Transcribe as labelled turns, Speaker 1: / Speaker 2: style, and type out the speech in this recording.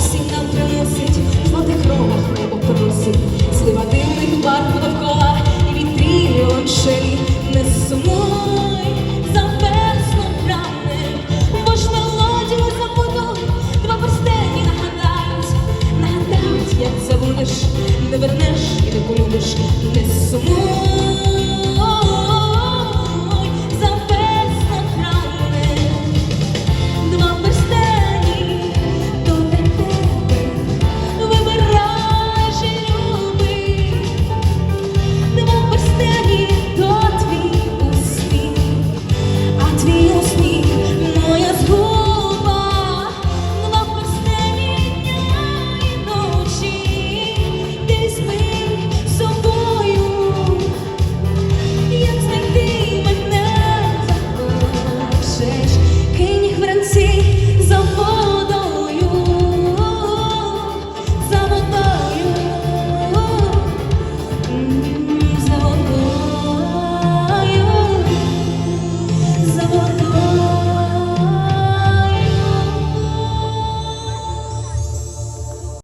Speaker 1: осінь нам приносить, води хромах не опросить, слива дивних барв довкола і вітрі очей не сумуй за веслом раним, бо ж мелодію забуду, два постені нагадають, нагадають, як забудеш, не вернеш і не полюбиш.